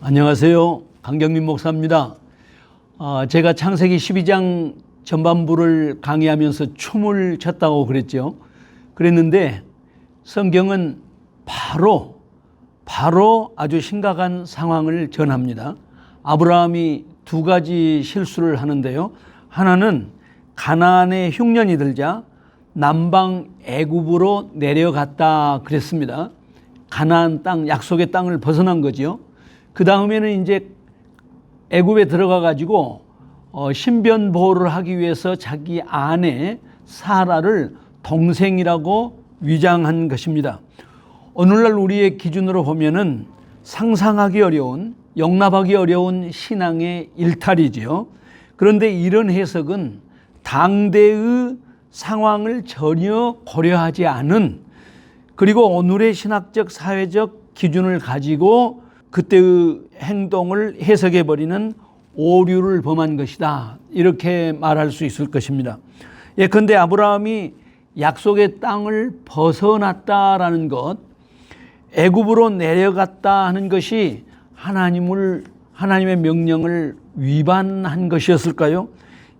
안녕하세요. 강경민 목사입니다. 아, 제가 창세기 12장 전반부를 강의하면서 춤을 췄다고 그랬죠. 그랬는데 성경은 바로 바로 아주 심각한 상황을 전합니다. 아브라함이 두 가지 실수를 하는데요. 하나는 가나안의 흉년이 들자 남방 애굽으로 내려갔다 그랬습니다. 가나안 땅 약속의 땅을 벗어난 거지요. 그 다음에는 이제 애굽에 들어가 가지고 어, 신변 보호를 하기 위해서 자기 아내 사라를 동생이라고 위장한 것입니다. 오늘날 우리의 기준으로 보면은 상상하기 어려운 용납하기 어려운 신앙의 일탈이지요. 그런데 이런 해석은 당대의 상황을 전혀 고려하지 않은 그리고 오늘의 신학적 사회적 기준을 가지고 그때의 행동을 해석해 버리는 오류를 범한 것이다. 이렇게 말할 수 있을 것입니다. 예컨대 아브라함이 약속의 땅을 벗어났다라는 것, 애굽으로 내려갔다 하는 것이 하나님을 하나님의 명령을 위반한 것이었을까요?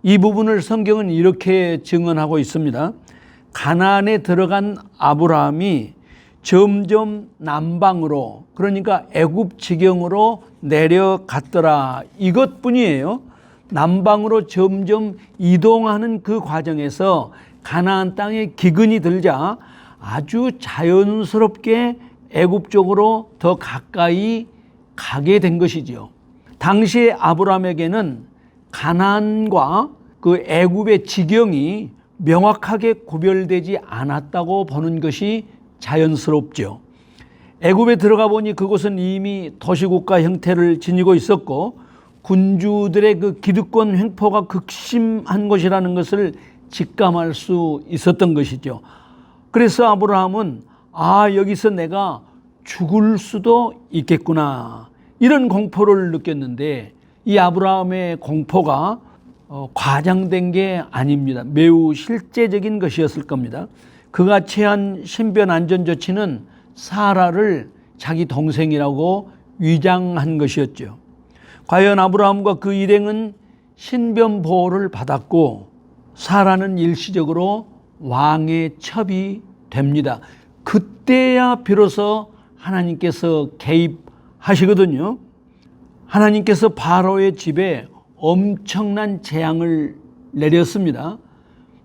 이 부분을 성경은 이렇게 증언하고 있습니다. 가나안에 들어간 아브라함이 점점 남방으로 그러니까 애굽 지경으로 내려갔더라 이것뿐이에요. 남방으로 점점 이동하는 그 과정에서 가나안 땅에 기근이 들자 아주 자연스럽게 애굽 쪽으로 더 가까이 가게 된 것이지요. 당시에 아브라함에게는 가나안과 그 애굽의 지경이 명확하게 구별되지 않았다고 보는 것이 자연스럽죠. 애굽에 들어가 보니 그곳은 이미 도시국가 형태를 지니고 있었고 군주들의 그 기득권 횡포가 극심한 곳이라는 것을 직감할 수 있었던 것이죠. 그래서 아브라함은 아 여기서 내가 죽을 수도 있겠구나 이런 공포를 느꼈는데 이 아브라함의 공포가 어, 과장된 게 아닙니다. 매우 실제적인 것이었을 겁니다. 그가 취한 신변 안전 조치는 사라를 자기 동생이라고 위장한 것이었죠. 과연 아브라함과 그 일행은 신변 보호를 받았고 사라는 일시적으로 왕의 첩이 됩니다. 그때야 비로소 하나님께서 개입하시거든요. 하나님께서 바로의 집에 엄청난 재앙을 내렸습니다.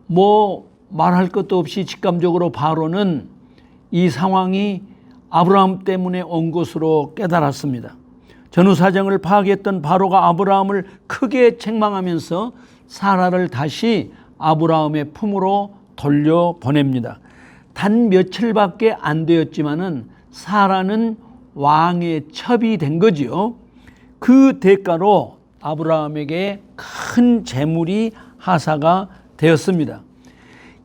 뭐 말할 것도 없이 직감적으로 바로는 이 상황이 아브라함 때문에 온 것으로 깨달았습니다. 전후 사정을 파악했던 바로가 아브라함을 크게 책망하면서 사라를 다시 아브라함의 품으로 돌려 보냅니다. 단 며칠밖에 안 되었지만은 사라는 왕의 첩이 된 거지요. 그 대가로 아브라함에게 큰 재물이 하사가 되었습니다.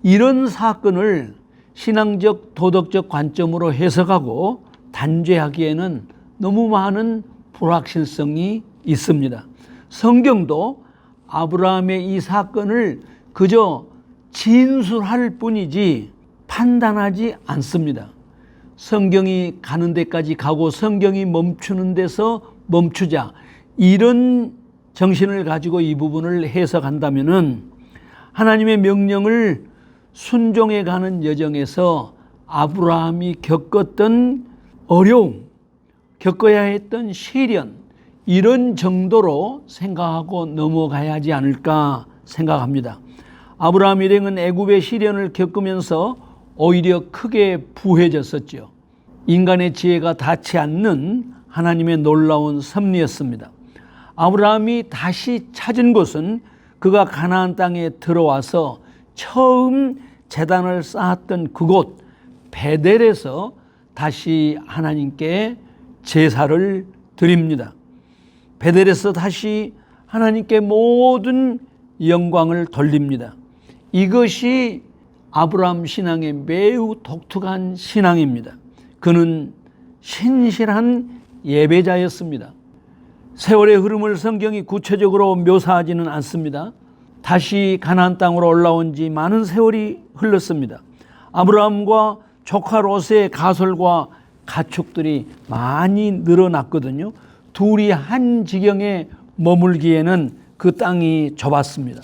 이런 사건을 신앙적 도덕적 관점으로 해석하고 단죄하기에는 너무 많은 불확실성이 있습니다. 성경도 아브라함의 이 사건을 그저 진술할 뿐이지 판단하지 않습니다. 성경이 가는 데까지 가고 성경이 멈추는 데서 멈추자. 이런 정신을 가지고 이 부분을 해석한다면은 하나님의 명령을 순종해 가는 여정에서 아브라함이 겪었던 어려움, 겪어야 했던 시련, 이런 정도로 생각하고 넘어가야 하지 않을까 생각합니다. 아브라함 일행은 애굽의 시련을 겪으면서 오히려 크게 부해졌었죠. 인간의 지혜가 닿지 않는 하나님의 놀라운 섭리였습니다. 아브라함이 다시 찾은 곳은 그가 가나안 땅에 들어와서 처음 재단을 쌓았던 그곳 베델에서 다시 하나님께 제사를 드립니다. 베델에서 다시 하나님께 모든 영광을 돌립니다. 이것이 아브라함 신앙의 매우 독특한 신앙입니다. 그는 신실한 예배자였습니다. 세월의 흐름을 성경이 구체적으로 묘사하지는 않습니다. 다시 가나안 땅으로 올라온 지 많은 세월이 흘렀습니다. 아브라함과 조카 롯의 가설과 가축들이 많이 늘어났거든요. 둘이 한 지경에 머물기에는 그 땅이 좁았습니다.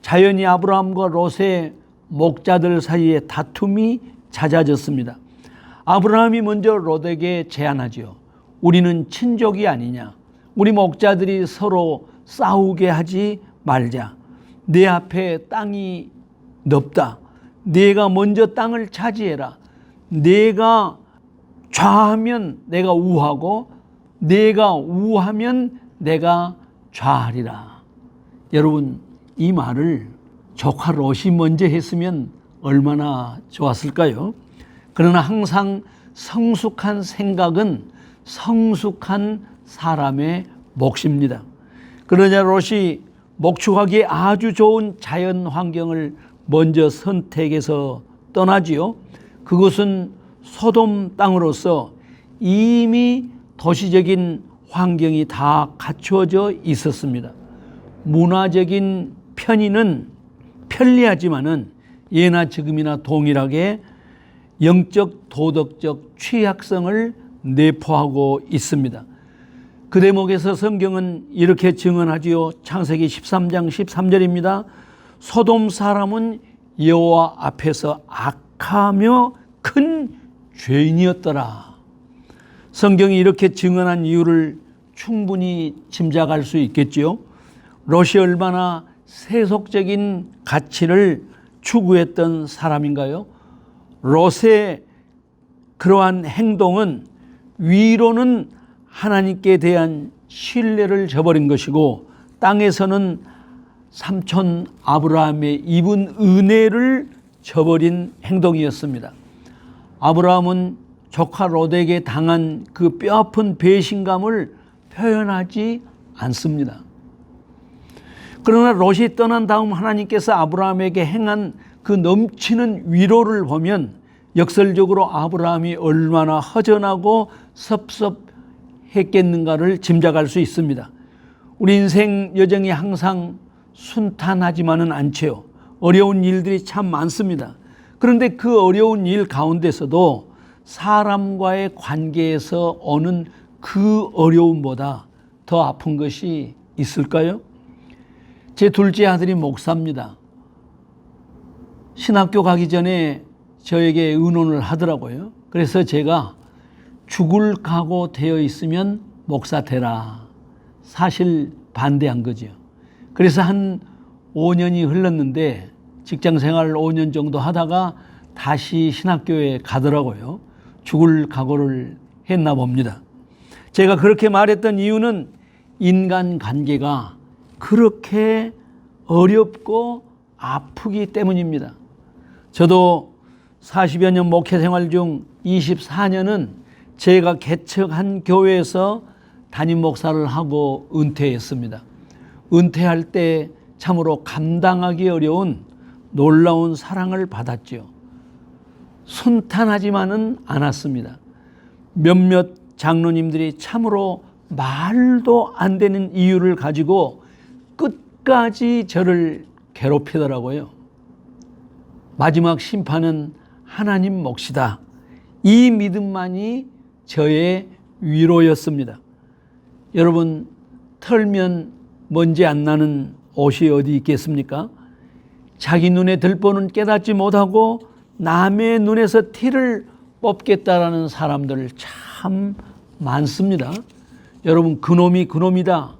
자연히 아브라함과 롯의 목자들 사이에 다툼이 잦아졌습니다. 아브라함이 먼저 롯에게 제안하지요. 우리는 친족이 아니냐. 우리 목자들이 서로 싸우게 하지 말자. 내 앞에 땅이 넓다. 내가 먼저 땅을 차지해라. 내가 좌하면 내가 우하고 내가 우하면 내가 좌하리라. 여러분 이 말을 조카 롯이 먼저 했으면 얼마나 좋았을까요? 그러나 항상 성숙한 생각은 성숙한 사람의 몫입니다. 그러자 롯이 목축하기에 아주 좋은 자연 환경을 먼저 선택해서 떠나지요. 그것은 소돔 땅으로서 이미 도시적인 환경이 다 갖추어져 있었습니다. 문화적인 편의는 편리하지만은 예나 지금이나 동일하게 영적 도덕적 취약성을 내포하고 있습니다. 그 대목에서 성경은 이렇게 증언하지요. 창세기 13장 13절입니다. 소돔 사람은 여호와 앞에서 악하며 큰 죄인이었더라. 성경이 이렇게 증언한 이유를 충분히 짐작할 수 있겠지요. 롯이 얼마나 세속적인 가치를 추구했던 사람인가요? 롯의 그러한 행동은 위로는 하나님께 대한 신뢰를 저버린 것이고 땅에서는 삼촌 아브라함의 입은 은혜를 저버린 행동이었습니다. 아브라함은 조카 롯에게 당한 그 뼈아픈 배신감을 표현하지 않습니다. 그러나 롯이 떠난 다음 하나님께서 아브라함에게 행한 그 넘치는 위로를 보면 역설적으로 아브라함이 얼마나 허전하고 섭섭했겠는가를 짐작할 수 있습니다. 우리 인생 여정이 항상 순탄하지만은 않지요. 어려운 일들이 참 많습니다. 그런데 그 어려운 일 가운데서도 사람과의 관계에서 오는 그 어려움보다 더 아픈 것이 있을까요? 제 둘째 아들이 목사입니다. 신학교 가기 전에 저에게 의논을 하더라고요. 그래서 제가 죽을 각오 되어 있으면 목사 되라. 사실 반대한 거죠. 그래서 한 5년이 흘렀는데 직장 생활 5년 정도 하다가 다시 신학교에 가더라고요. 죽을 각오를 했나 봅니다. 제가 그렇게 말했던 이유는 인간 관계가 그렇게 어렵고 아프기 때문입니다. 저도 40여 년 목회 생활 중 24년은 제가 개척한 교회에서 담임 목사를 하고 은퇴했습니다. 은퇴할 때 참으로 감당하기 어려운 놀라운 사랑을 받았죠. 순탄하지만은 않았습니다. 몇몇 장로님들이 참으로 말도 안 되는 이유를 가지고 끝까지 저를 괴롭히더라고요. 마지막 심판은 하나님 몫이다. 이 믿음만이 저의 위로였습니다. 여러분, 털면 먼지 안 나는 옷이 어디 있겠습니까? 자기 눈에 들보는 깨닫지 못하고 남의 눈에서 티를 뽑겠다라는 사람들 참 많습니다. 여러분, 그놈이 그놈이다.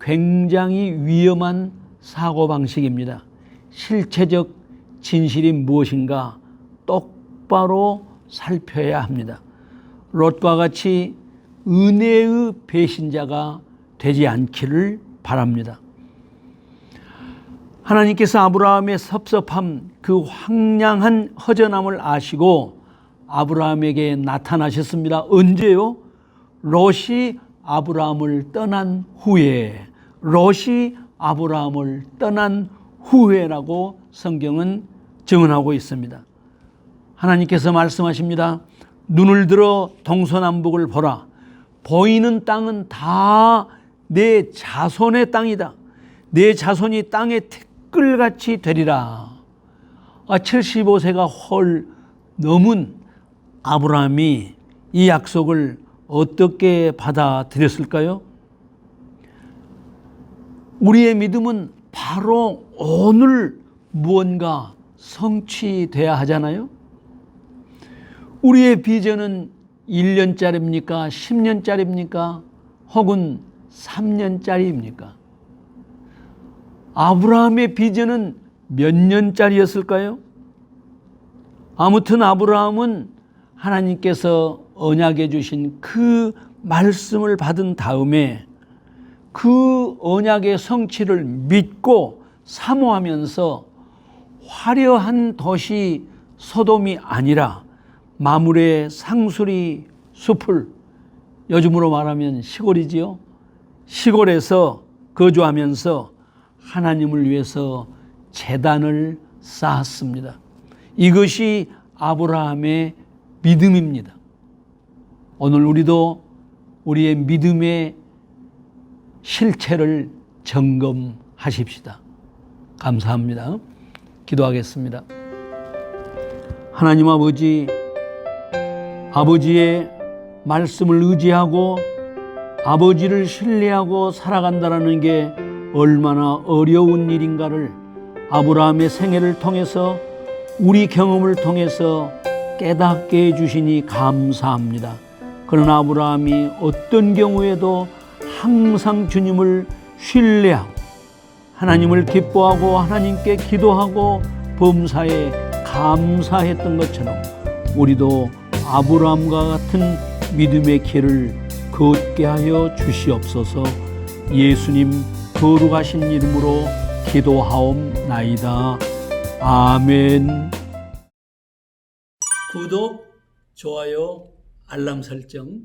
굉장히 위험한 사고방식입니다. 실체적 진실이 무엇인가 똑바로 살펴야 합니다. 롯과 같이 은혜의 배신자가 되지 않기를 바랍니다. 하나님께서 아브라함의 섭섭함, 그 황량한 허전함을 아시고 아브라함에게 나타나셨습니다. 언제요? 롯이 아브라함을 떠난 후에, 롯이 아브라함을 떠난 후에라고 성경은 증언하고 있습니다. 하나님께서 말씀하십니다. 눈을 들어 동서남북을 보라. 보이는 땅은 다 내 자손의 땅이다. 내 자손이 땅의 티끌같이 되리라. 아, 75세가 헐 넘은 아브라함이 이 약속을 어떻게 받아들였을까요? 우리의 믿음은 바로 오늘 무언가 성취돼야 하잖아요. 우리의 비전은 1년짜리입니까? 10년짜리입니까? 혹은 3년짜리입니까? 아브라함의 비전은 몇 년짜리였을까요? 아무튼 아브라함은 하나님께서 언약해 주신 그 말씀을 받은 다음에 그 언약의 성취를 믿고 사모하면서 화려한 도시 소돔이 아니라 마물의 상수리 숲을 요즘으로 말하면 시골이지요. 시골에서 거주하면서 하나님을 위해서 재단을 쌓았습니다. 이것이 아브라함의 믿음입니다. 오늘 우리도 우리의 믿음의 실체를 점검하십시다. 감사합니다. 기도하겠습니다. 하나님 아버지, 아버지의 말씀을 의지하고 아버지를 신뢰하고 살아간다는 게 얼마나 어려운 일인가를 아브라함의 생애를 통해서 우리 경험을 통해서 깨닫게 해주시니 감사합니다. 그러나 아브라함이 어떤 경우에도 항상 주님을 신뢰하고 하나님을 기뻐하고 하나님께 기도하고 범사에 감사했던 것처럼 우리도 아브라함과 같은 믿음의 길을 걷게 하여 주시옵소서 예수님 거룩하신 이름으로 기도하옵나이다. 아멘. 구독, 좋아요, 알람 설정